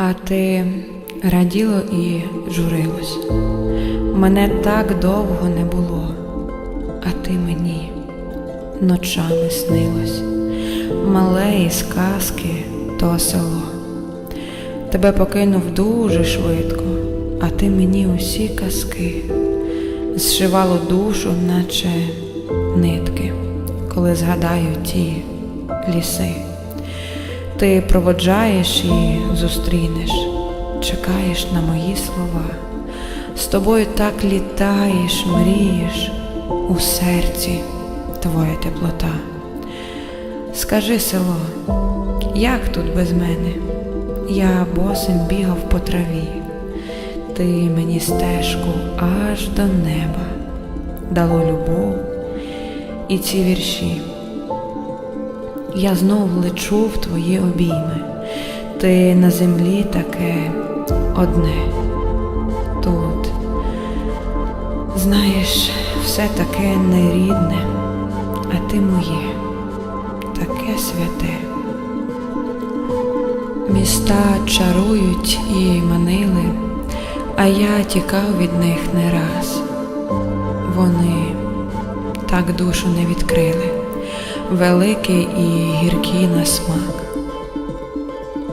А ти раділо і журилось. Мене так довго не було, а ти мені ночами снилось. Мале із казки то село. Тебе покинув дуже швидко, а ти мені усі казки зшивало душу, наче нитки, коли згадаю ті ліси. Ти проводжаєш і зустрінеш, чекаєш на мої слова. З тобою так літаєш, мрієш у серці твоя теплота. Скажи, село, як тут без мене? Я босим бігав по траві, ти мені стежку аж до неба дало любов і ці вірші. Я знов лечу в твої обійми, ти на землі таке одне. Тут, знаєш, все таке нерідне, а ти моє, таке святе. Міста чарують і манили, а я тікав від них не раз. Вони так душу не відкрили, великі і гіркі на смак.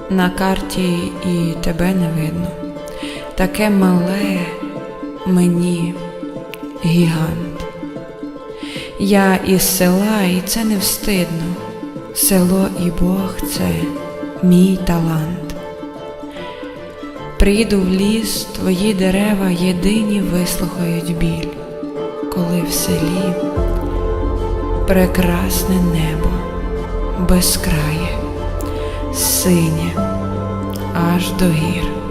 На карті і тебе не видно, таке мале мені гігант. Я із села, і це не встидно. Село і Бог це мій талант. Приїду в ліс, твої дерева єдині вислухають біль, коли в селі прекрасне небо безкрає, синє аж до гір.